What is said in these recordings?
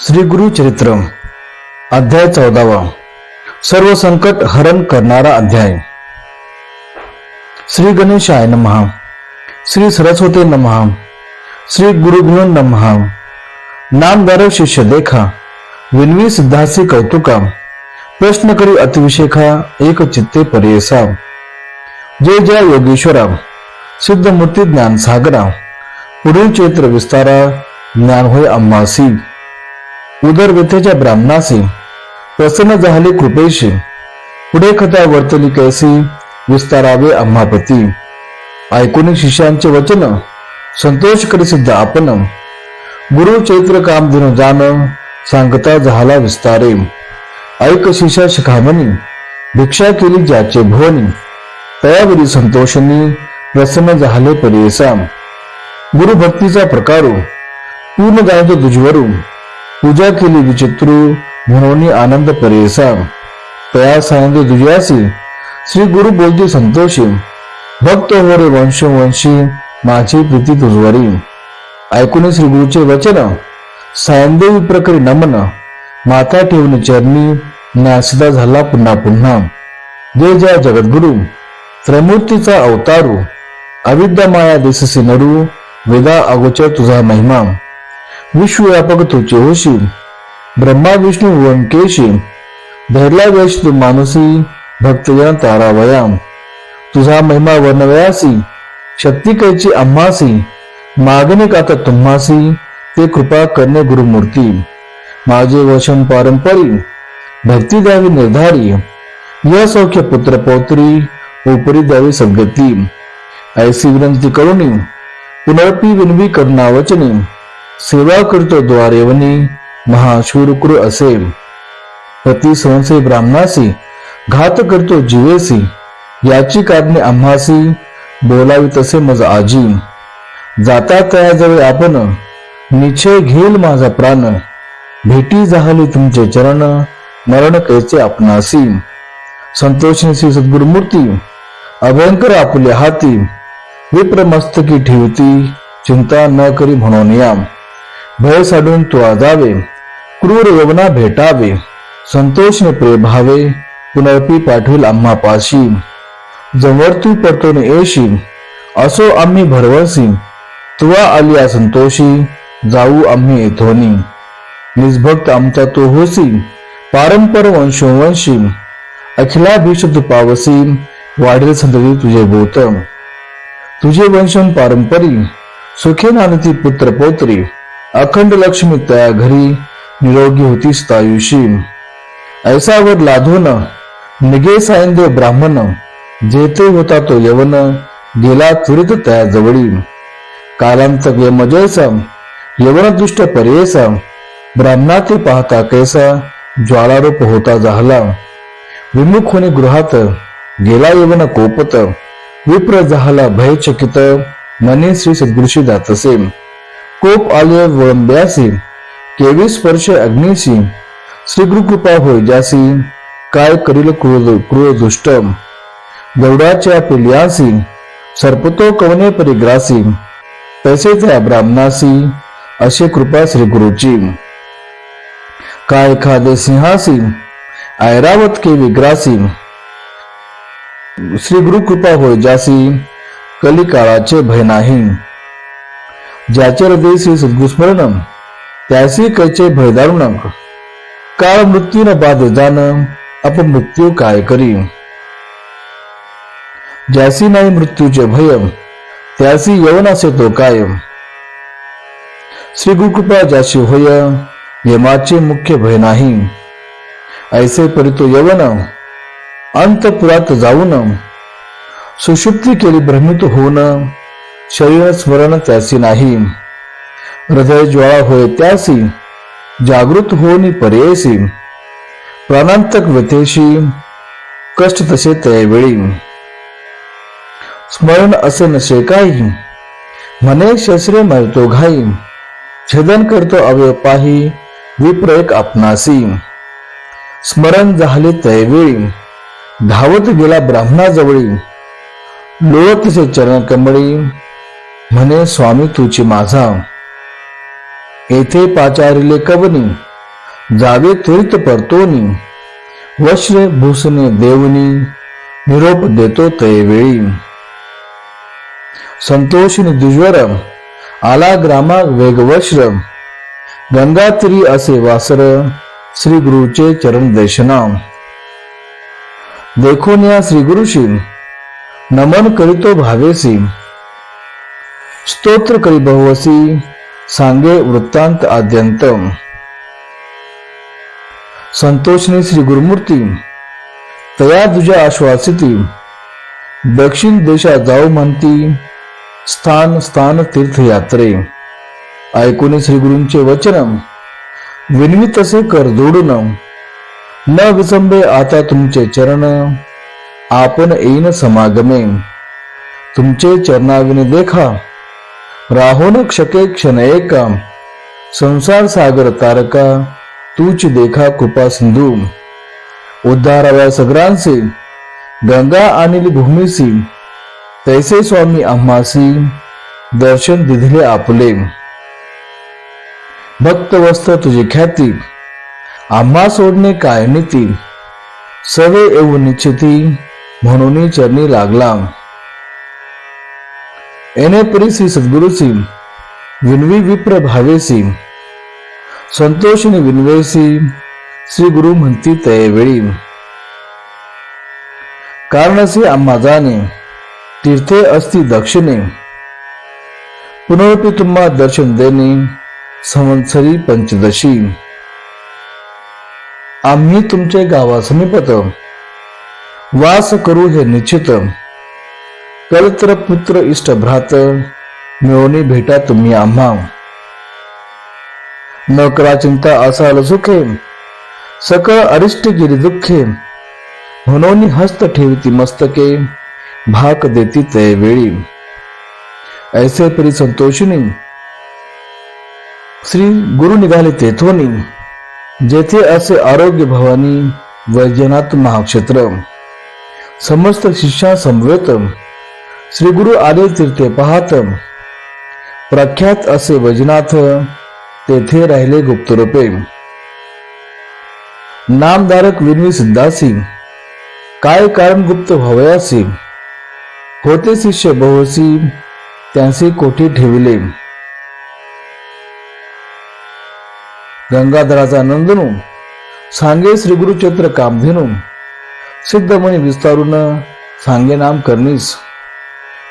श्री गुरु चरित्र अध्याय चौदावा, सर्व संकट हरण करणारा अध्याय. श्री गणेशाय नमः, श्री सरस्वती नमः, श्री गुरुभ्यो नमः. नामदार शिष्य देखा, विनवी सिद्धासी कौतुका, प्रश्न करी अतिविशेखा, एक चित्ते परेसा. जय जय योगेश्वरा सिद्ध मूर्ती ज्ञान सागरा पुढील चैत्र विस्तारा, ज्ञान होय अम्मासी. उदर ब्राह्मणासी प्रसन्न झाले कृपेशी. पुढे कथा वर्तली कैसी विस्तारावे अम्मापती ऐकून शिष्यांचे वचन संतोष करी सिद्ध आपण. गुरु चैत्र काम दिन जाण सांगता झाला विस्तारे. ऐक शिष्या शिखामणी भिक्षा केली ज्याचे भुवनी. तयावरी संतोषनी प्रसन्न झाले परेसा. गुरु भक्तीचा प्रकारो पूर्ण जाणतो तुझवरू पूजा केली विचित्रू म्हणून आनंद परेसा तया सांगितले दुजयासी श्री गुरु बोलती संतोषी। भक्त हो रे वंशवंशी माझी प्रीती तुजवारी ऐकून श्री गुरुचे वचन सायंदेवी प्रकरी नमन। माता ठेवून चरणी नासिदा झाला पुन्हा पुन्हा। जय जय जगद्गुरु त्रिमूर्तीचा अवतारू। अविद्या माया दिससी नरू वेदा अगोचर तुझा महिमा। विश्वव्यापक तुझे होशी ब्रह्मा विष्णू वंकेशी धरला वेश तू मानुसी भक्तजन तारावया तुझा महिमा वर्णवयासी शक्ती कैची मागणी आता तुम्हासी ते कृपा करणे गुरुमूर्ती. माझे वशन पारंपरी भक्ती द्यावी निर्धारी. या सौख्य पुत्र पौत्री उपरी द्यावी सद्गती ऐसी विनंती करुणी पुनरपी विनवी करुणा वचनी सेवा करतो द्वारेवनी महाशूरकृ असे. पती संसे ब्राह्मणासी घात करतो जीवेसी याची कारणे आम्हासी बोलावी तसे मज आजी. जाता तयाजवळ आपण निश्चय घेईल माझा प्राण. भेटी जाहली तुमचे चरण मरण कैचे आपणासी. संतोषी श्री सद्गुरुमूर्ती अभयंकर आपल्या हाती. विप्रमस्तकी ठेवती चिंता न करी म्हणून या. भय साडून तुला जावे क्रूर यवना भेटावे संतोषने प्रे भावे पुनर्पी पाठवेल आम्हा पाशी. जवळ तू परतून येशी असो आम्ही भरवसी तुवा आलिया संतोषी जाऊ आम्ही येथोनी. निजभक्त आमचा तो होसी पारंपर वंशोवंशी अखिलाभीष तू पावसी वाढेल संतती तुझे बोत तुझे वंशन पारंपरी सुखे नानती पुत्र पौत्री अखंड लक्ष्मी तया घरी निरोगी होती तायुषी. ऐसावर लाधून निगे सायंदेव ब्राह्मण. जेथे होता तो यवन गेला त्वरित तया जवळी. कालांत मजयसा यवन दुष्ट परेसा. ब्राह्मणाते पाहता कैसा ज्वालारूप होता जाहला. विमुख होणे गृहात गेला यवन कोपत. विप्र जाहला भयचकित मने श्री सद्गुरुशी जातसे. कोप आले वळंब्यासी केवी स्पर्श अग्निशी श्री गुरुकृपा होय जासी काय करील क्रूर क्रूर दुष्ट गौडाच्या पिल्यासी सर्पतो कवने परिग्रासी. तसे त्या ब्राह्मणासी अशी कृपा श्री गुरुची काय खादे सिंहासी ऐरावत के विग्रासी. श्री गुरु कृपा होय जासी कलिकाळाचे भय नाही. ज्याचे हृदय श्री सद्गुस्मरण त्यासी कैचे भयदारुण. काळ मृत्यू न बाद जाण अपमृत्यू काय करी? ज्यासी नाही मृत्यूचे भय त्यासी यवन असे तो कायम श्री गुरुकृपा ज्याशी होय यमाचे मुख्य भय नाही. ऐसे परितो यवन अंतपुरात जाऊन सुषुप्ती केली भ्रमित होऊन शरीर स्मरण त्यासी नाही. हृदय ज्वाळा होय त्यासी जागृत होऊन पर्यायसी प्राणांतक व्यथेशी कष्ट तसे त्यावेळी. स्मरण असे नसे काही म्हणे शस्त्रे मरतो घाई. छेदन करतो अवय पाही विप्रयक आपणासी. स्मरण झाले तयवेळी धावत गेला ब्राह्मणाजवळी. लोळतसे चरण कमळी म्हणे स्वामी तुची माझा येथे पाचारिले कवनी जावे त्वरित परतोनी वश्र भूषणे देवनी निरोप देतो तयवेळी. संतोषिनी द्विज्वर आला ग्रामा वेगवश्र गंगात्री असे वासर श्री गुरुचे चरण दर्शना देखून या श्री गुरुशी नमन करीतो भावेसी स्तोत्र करी बहुवसी सांगे वृत्तांत आद्यंत संतोषने श्री गुरुमूर्ती तया तुझ्या आश्वासिती दक्षिण देशात जाऊ म्हणती स्थान स्थान तीर्थयात्रे. ऐकून श्री गुरूंचे वचन विनवी तसे कर जोडून न विसंबे आता तुमचे चरण आपण येईन समागमे. तुमचे चरणाविने देखा राहोन क्षके क्षण एका संसार सागर तारका तूच देखा कृपा सिंधू. उद्धाराव्या सगरांचे गंगा आणली भूमीसी तैसे स्वामी आम्हासी दर्शन दिधले आपले. भक्त वस्त्र तुझी ख्याती. आम्हा सोडणे काय नीती? सवे येऊ निश्चिती म्हणून चरणी लागला. एने परिसी सद्गुरुसी विनवी विप्र भावेसी संतोषिनी विनवेसी श्री गुरु म्हणती तयवेळी कारणसी आम्हा जाणे तीर्थे असती दक्षिणे. पुनरपी तुम्हा दर्शन देणे संवत्सरी पंचदशी. आम्ही तुमचे गावा वास करू हे निश्चित. कलत्र पुत्र इष्ट भ्रात मिळवणी भेटा तुम्ही आम्हा. न करा चिंता असाल सुखे सकळ अरिष्ट गिरी दुःखे. म्हणून हस्त ठेवती मस्तके भाक देती तय वेळी. ऐसे परी संतोषिनी श्री गुरु निघाले तेथोनी जेथे असे आरोग्य भवानी वैजनाथ महाक्षेत्र. समस्त शिष्या समवेत श्री गुरु आले तीर्थे पाहत प्रख्यात असे वैजनाथ तेथे राहिले गुप्तरूपे नामधारक विनवी सिद्धासी काय कारण गुप्त भवयासी? होते शिष्य बहुसी त्यांचे कोठी ठेविले? गंगाधराचा नंदनू सांगे श्री गुरुचैत्र कामधेनू सिद्धमणी विस्तारून सांगे नाम करणीस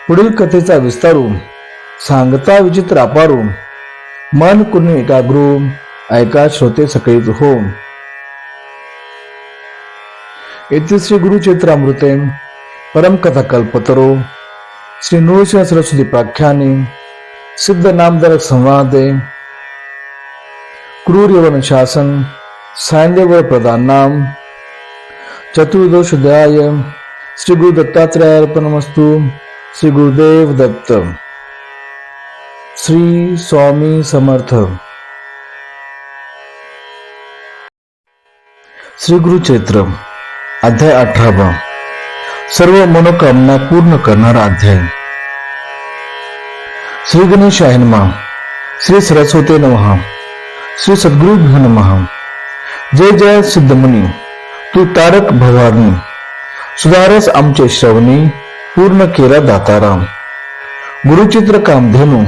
पुढील कथेचा विस्तारू सांगता विचित्र अपारून मन कुणी एकाग्रू ऐका श्रोते सकळीत हो येथे श्री गुरुचैत्रामृते परमकथा कल्पतरो श्री नृसिंह सरस्वती प्राख्याने सिद्ध नामदारक संवादे क्रूर यवन शासन सायदेव प्रधान नाम चतुर्दोष दयाय श्री गुरु दत्तात्रय अर्पणमस्तु श्री गुरुदेव दत्त श्री स्वामी समर्थ श्री गुरु चैत्र अध्याय अठरावा। सर्व मनोकामना पूर्ण करणारा अध्याय। श्री गणेश नमः। श्री सरस्वती नमः। श्री सद्गुरु नमः। जय जय सिद्धमुनी। तू तारक भवानी। सुधारस आमचे श्रवणी। पूर्ण केला दातारा गुरुचित्र कामधेनू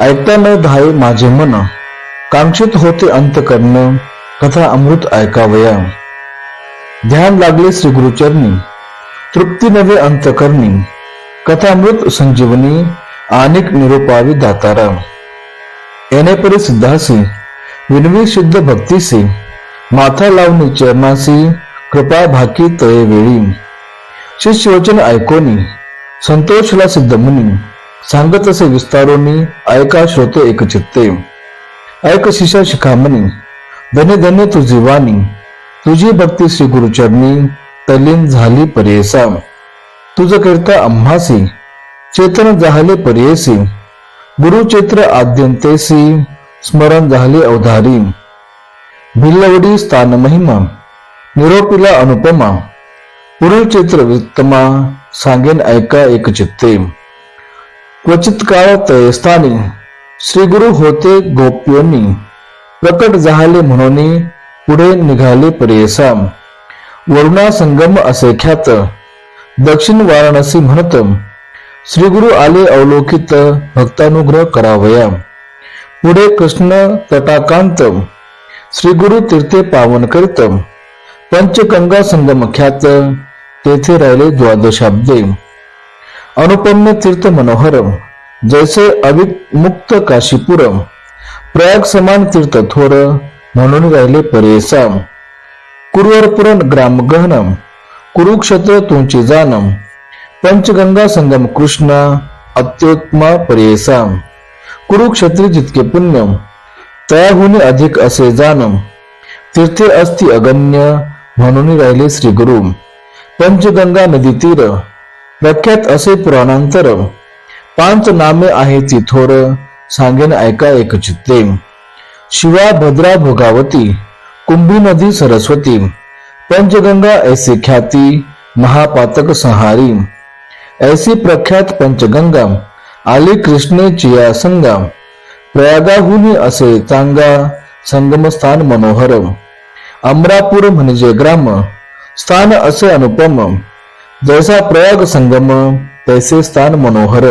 ऐकता न धाय माझे मन. कांक्षित होते अंत करण कथा अमृत ऐकावया. ध्यान लागले श्री गुरुचरणी तृप्ती नवे अंतकरणी कथामृत संजीवनी अनेक निरोपावी दातारा येणेपरी सिद्धासी विनवी शुद्ध भक्तीसी. माथा लावणी चरणासी कृपा भाकी तळे वेळी. शिष्यवचन ऐकोनी संतोषला सिद्ध मुनी सांगत असे विस्तारोनी ऐका श्रोतो एकचित्ते ऐक शिष्या शिखामणी धन्य धन्य तुझी वाणी तुझी भक्ती श्री गुरुचरणी तलीन झाली परेसा. तुझ करता आम्हासी चेतन झाले परेसी गुरुचेत्र आद्यंतेसी स्मरण झाले अवधारी. भिल्लवडी स्थान महिमा निरोपीला अनुपमा पुढील चैत्र वित्तमा सांगेन ऐका एक चित्ते. क्वचित काळात स्थानी श्री गुरु होते गोप्योनी. प्रकट झाले म्हणून पुढे निघाले परेसा वरुणा संगम असे ख्यात. दक्षिण वाराणसी म्हणत श्री गुरु आले अवलोकित भक्तानुग्रह करावया. पुढे कृष्ण तटाकांत. श्री गुरु तीर्थे पावन करीत. पंचगंगा संगम ख्यात. तेथे राहिले द्वादशाब्दे अनुपम्य तीर्थ मनोहर जैसे अविमुक्त काशीपुरम. प्रयाग समान तीर्थ थोर म्हणून राहिले परेसाम. कुरवरपुरण ग्रामगहनम कुरुक्षेत्र तुमची जानम. पंचगंगा संगम कृष्णा अत्युत्मा परेसाम. कुरुक्षेत्री जितके पुण्यम त्याहून अधिक असे जानम. तीर्थे अस्ति अगण्य म्हणून राहिले श्री गुरु पंचगंगा नदी तीर प्रख्यात असे पुराणांतर पांच नामे आहे ती थोर सांगेन ऐका एक चित्ते शिवा भद्रा भोगावती कुंभी नदी सरस्वती पंचगंगा ऐसी ख्याती महापातक संहारी. ऐसी प्रख्यात पंचगंगा आली कृष्णे चिया संगा प्रयागाहुनी असे चांगा संगमस्थान मनोहर. अमरापूर म्हणजे ग्राम स्थान असे अनुपम. जैसा प्रयाग संगम तैसे स्थान मनोहर.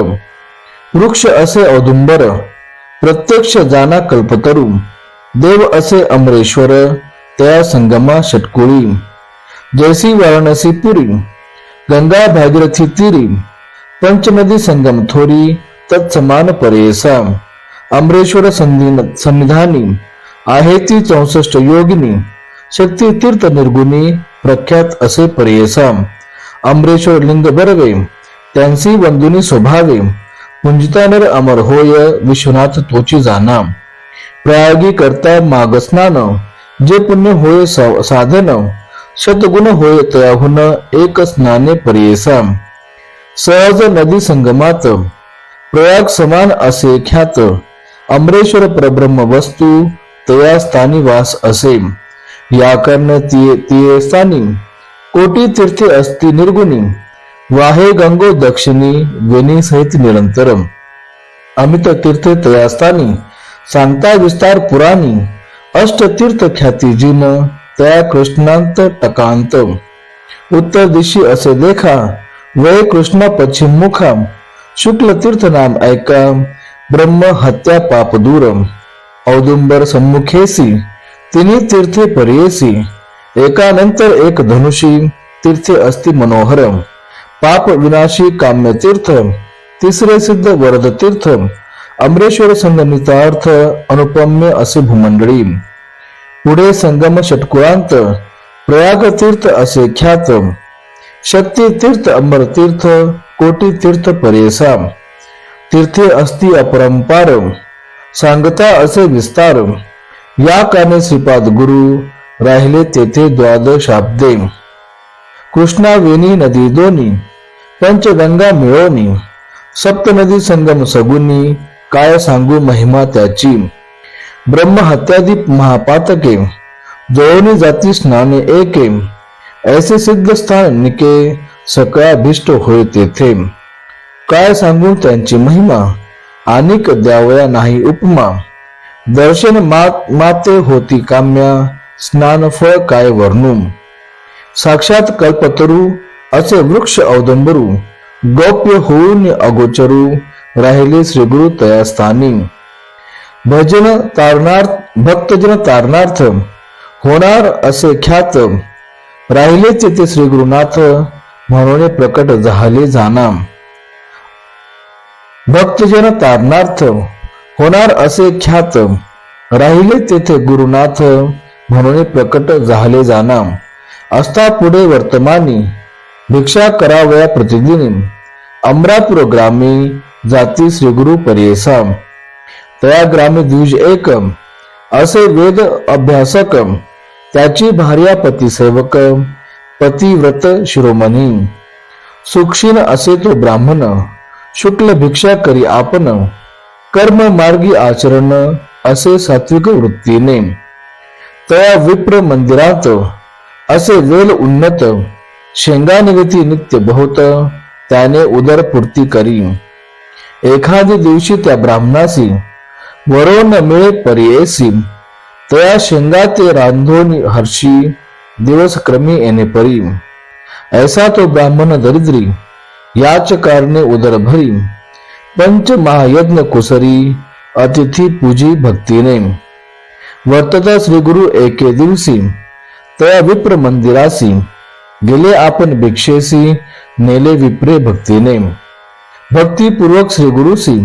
वृक्ष असे औदुंबर प्रत्यक्ष जाना कल्पतरू. देव असे अमरेश्वर त्या संगमा षटकुळी. जैसी वाराणसी पुरी गंगा भागीरथी तिरी. पंचनदी संगम थोरी तत्समान परेसा. अमरेश्वर संधी- आहे ती चौसष्ट योगिनी. शक्ती तीर्थ निर्गुणी प्रख्यात असे पर्येसाम अमरेश्वर लिंग बरवे त्यांची बंधुनी स्वभावे पुंजितानर अमर होय विश्वनाथ तोची जाना प्रयागी करता माग स्नान जे पुण्य होय साधन शतगुण होय तयाहून एक स्नाने पर्येसाम. सहज नदी संगमात प्रयाग समान असे ख्यात अमरेश्वर परब्रह्म वस्तू तया स्थानी वास असे व्याकरण तिये तिये स्थानी कोटी तीर्थे असती निर्गुणी वाहे गंगो दक्षिणी वेणी सहित निरंतरम. अमित तीर्थ तया सांगता विस्तार पुराणी अष्ट तीर्थ ख्याती जिन त्या कृष्णांत टकांत उत्तर दिशी असे देखा वय कृष्ण पश्चिम मुखा शुक्ल तीर्थ नाम ऐका ब्रह्म हत्या पाप दूरम. औदुंबर सम्मुखेसी तिने तीर्थे पर्येसी एकानंतर एक धनुषी तीर्थे अस्ति मनोहर पाप विनाशी काम्य तीर्थ तिसरे सिद्ध वरद तीर्थ अमरेश्वर संगमितार्थ अनुपम्य असे भूमंडळी. पुढे संगम षटकुळांत प्रयाग तीर्थ असे ख्यात शक्ती तीर्थ अमर तीर्थ कोटी तीर्थ परेसा तीर्थे अस्ति अपरंपार सांगता असे विस्तार. या कारणे श्रीपाद गुरु राहिले तेथे द्वादशाब्दे कृष्णा वेणी नदी दोन्ही पंचगंगा मिळवणी सप्तनदी संगम सगुनी काय सांगू महिमा त्याची. ब्रह्म हत्यादीप महापातके जळवणी जाती स्नाने एके ऐसे सिद्ध स्थान निके सकळाभिष्ट होय तेथे. काय सांगू त्यांची महिमा आणि द्यावया नाही उपमा. दर्शन मात माते होती काम्या स्नान फळ काय वर्णू? साक्षात कल्पतरू असे वृक्ष अवदंबरू गौप्य होऊन अगोचरू राहिले श्रीगुरु तया स्थानी भजन तारणार्थ भक्तजन तारणार्थ होणार असे ख्यात. राहिले तेथे श्री गुरुनाथ म्हणून प्रकट झाले जाना. भक्तजन तारणार्थ होणार असे ख्यात. राहिले तेथे गुरुनाथ म्हणून प्रकट झाले जाना. असता पुढे वर्तमानी भिक्षा करावया प्रतिदिनी. अमरापूर ग्रामी जाती श्री गुरु पर्येसा. तया ग्रामी द्विज एक. असे वेद अभ्यासक त्याची भार्या पतीसेवक पतिव्रत शिरोमणी. सुक्षीण असे तो ब्राह्मण शुक्ल भिक्षा करी आपण कर्म मार्गी आचरण असे सात्विक वृत्तीने. तया विप्र मंदिरात असे वेल उन्नत शेंगानिगती नित्य बहुत त्याने उदरपूर्ती करी. एखादी दिवशी त्या ब्राह्मणासी वरोन मिळे पर्येसी. तया शेंगा ते रांधोन हर्षी दिवस क्रमी येणे परी. ऐसा तो ब्राह्मण दरिद्री याच कारणे उदर भरी. पंच महायज्ञ कुसरी अतिथी पूजी भक्तीने. वर्तता श्री गुरु एके दिवशी तया विप्र मंदिरासी गेले आपण भिक्षेसी नेले विप्रे भक्तीने. भक्तीपूर्वक श्री गुरुसी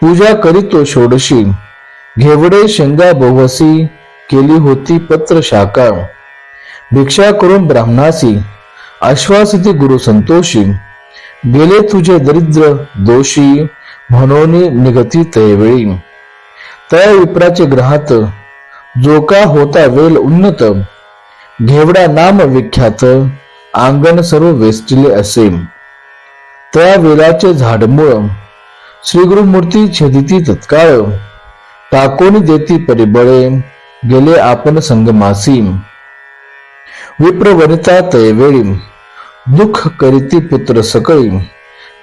पूजा करीतो षोडशी घेवडे शेंगा बोवसी केली होती पत्र शाखा. भिक्षा करून ब्राह्मणासी आश्वासिती गुरु संतोषी गेले तुझे दरिद्र दोषी म्हणून निगती तयवेळी. त्या विप्राचे ग्रहात जो का होता वेल उन्नत घेवडा नाम विख्यात अंगण सर्व वेस्टिले असे. त्या वेलाचे झाडमुळ श्री गुरुमूर्ती छेदिती तत्काळ टाकोनी देती परिबळे गेले आपण संगमासी. विप्र वनिता तयवेळी. दुःख करीती पुत्र सकळी.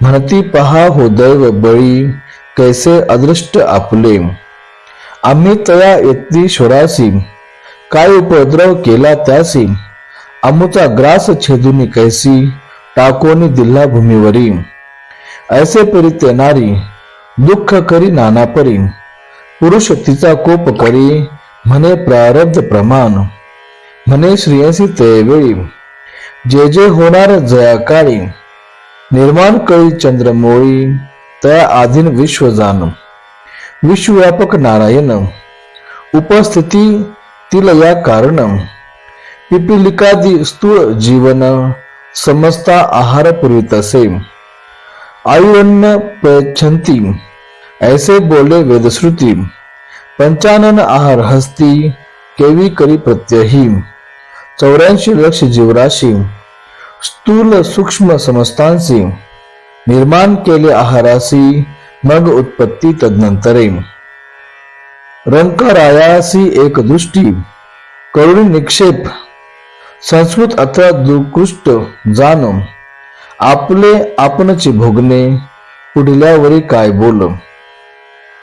म्हणती पहा हो दैव बळी कैसे अदृष्ट आपले. आम्ही तया येतली यत्नीश्वरासी काय उपद्रव केला त्यासी? अमुचा ग्रास छेदुनी कैसी टाकोनी दिल्ला भूमीवरी. ऐसे परी ते नारी दुःख करी नाना परी. पुरुष तिचा कोप करी म्हणे प्रारब्ध प्रमाण. म्हणे श्रेयसी ते वेळी. जे जे होणार जयाकाळी निर्माण कळी चंद्रमोळी तया आधीन विश्व जाण. विश्वव्यापक नारायण उपस्थिती तिल या कारण पिपिलिकादी स्थूळ जीवन समजता आहार पुरवित असे आयुअन्न प्रयच्छन्ती ऐसे बोले वेदश्रुती. पंचानन आहार हस्ती केवी करी प्रत्यही चौऱ्याऐंशी लक्ष जीवराशी स्थूल सूक्ष्म समस्तांशी निर्माण केले आहारासी मग उत्पत्ती तदनंतरे रंकरायासी एक दृष्टी करुणी निक्षेप संस्कृत अथवा दुकृष्ट जाण आपले आपणचे भोगणे पुढल्यावरी काय बोल?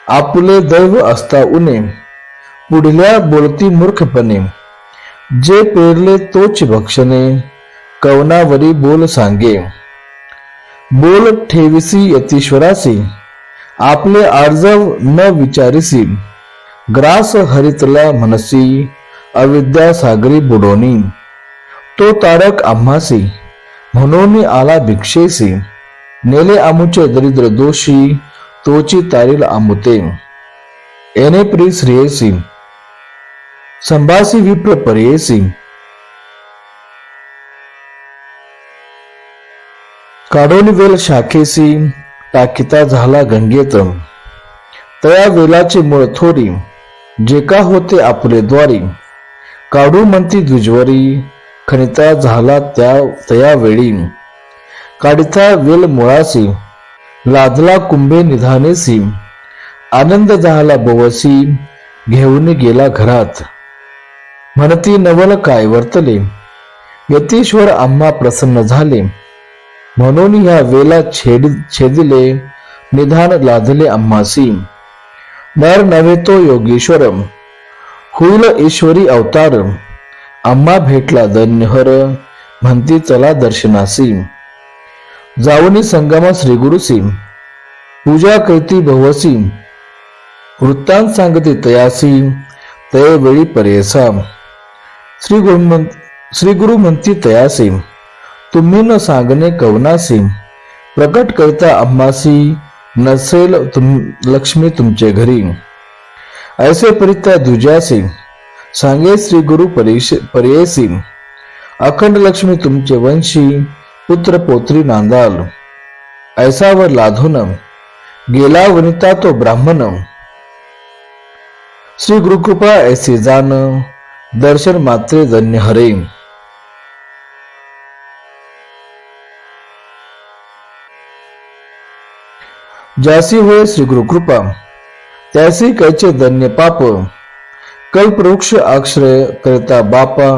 आपले दैव असता उने पुढल्या बोलती मूर्खपणे. जे पेरले तोच भक्षणे कवनावरी बोल सांगे. बोल ठेविसी यतीश्वरासी आपले आर्जव न विचारिसी. ग्रास हरितला मनसी अविद्या सागरी बुडोनी. तो तारक आम्हासी म्हणून आला भिक्षेसी. नेले आमुचे दरिद्र दोषी तोची तारील आमुते. एने प्री श्रेयसी. संभासी विप्र पर्येसी काढून वेल शाखेसी टाकिता झाला गंगेत तया वेलाचे मुळ थोरी जे का होते आपले द्वारी. काढू म्हणती द्विजवरी खनिता झाला त्या तया वेळी. काढिता वेल मुळासी लादला कुंभे निधानेसी आनंद झाला बोवसी घेऊन गेला घरात. म्हणती नवल काय वर्तले? यतीश्वर आम्हा प्रसन्न झाले. म्हणून ह्या वेला छेड छेदिले निधान लादले आम्हासी. नर नव्हे तो योगेश्वर. होईल ईश्वरी अवतार. आम्हा भेटला धन्यहर. म्हणती चला दर्शनासी. जाऊनी संगमा श्री गुरुसी पूजा करती भवसी. वृत्तांत सांगती तयासी. तय वेळी परेसा. श्री गुरु श्री गुरु म्हणती तयासीम तुम्ही न सांगणे कवनासीम प्रकट करता आम्हासी नसेल तुम लक्ष्मी तुमचे घरी. ऐसे परित्या दुजासीम सांगे श्री गुरु परेश पर्येसी अखंड लक्ष्मी तुमचे वंशी पुत्र पोत्री नांदाल. ऐसावर लाधून गेला वनिता तो ब्राह्मण श्री गुरुकृपा ऐसे जान. दर्शन मात्रे धन्य हरे. ज्यासी होय श्री गुरुकृपा त्यासी कैचे धन्य पाप. कल्पवृक्ष आश्रय करता बापा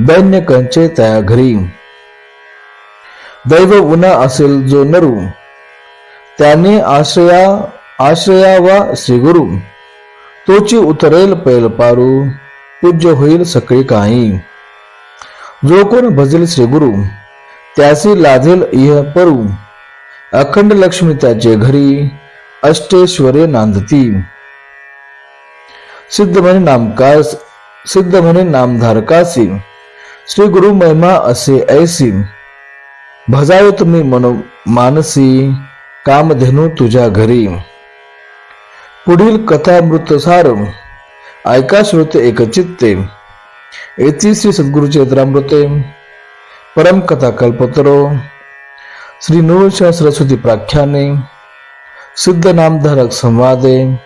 दैन्य कंचे त्या घरी. दैव उन्हा असेल जो नरू त्याने आश्रया आश्रया वा श्री गुरु तोची उतरेल पैल पारू. पूज्य होईल सकळी काही. जो कोण भजेल श्रीगुरु त्यासी लाधेल इह परू. अखंड लक्ष्मी त्याचे घरी अष्टेश्वरे नांदती. सिद्ध म्हणे नामकास सिद्ध म्हणे नामधारकासी श्री गुरु महिमा असे ऐसी. भजावे तुम्ही मनो मानसी कामधेनू तुझ्या घरी. पुढील कथा मृतसार ऐका श्रोते एकचित्ते। येथी श्री सद्गुरु चरित्रामृते परम कथा कल्पतरो श्री नूरशा सरस्वती प्राख्याने। सिद्ध नामधारक संवादे।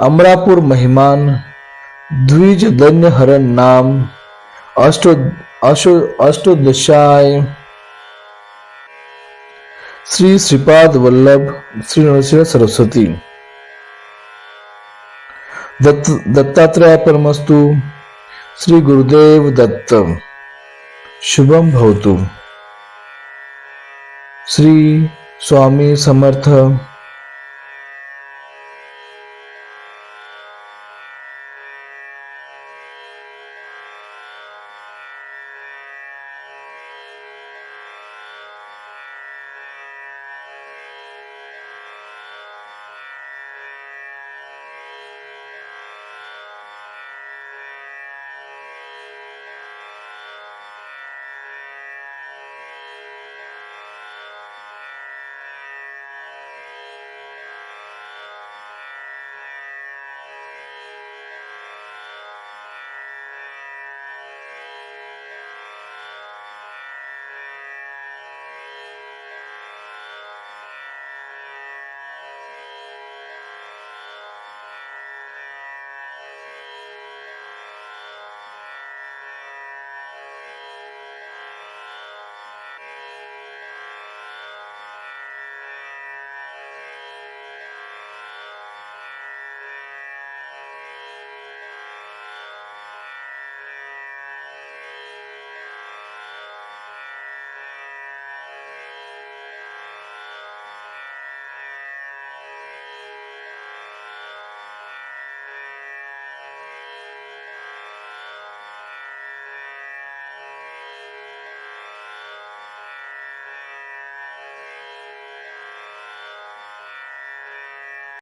अमरापूर महिमान। द्विज धन्य हरण नाम। अष्टो अशो अष्टोदशाय। श्री श्रीपाद वल्लभ, श्री नरसिंह सरस्वती। दत्त दत्तात्रय परमस्तु श्री गुरुदेव दत्त। शुभम भवतु। श्री स्वामी समर्थ।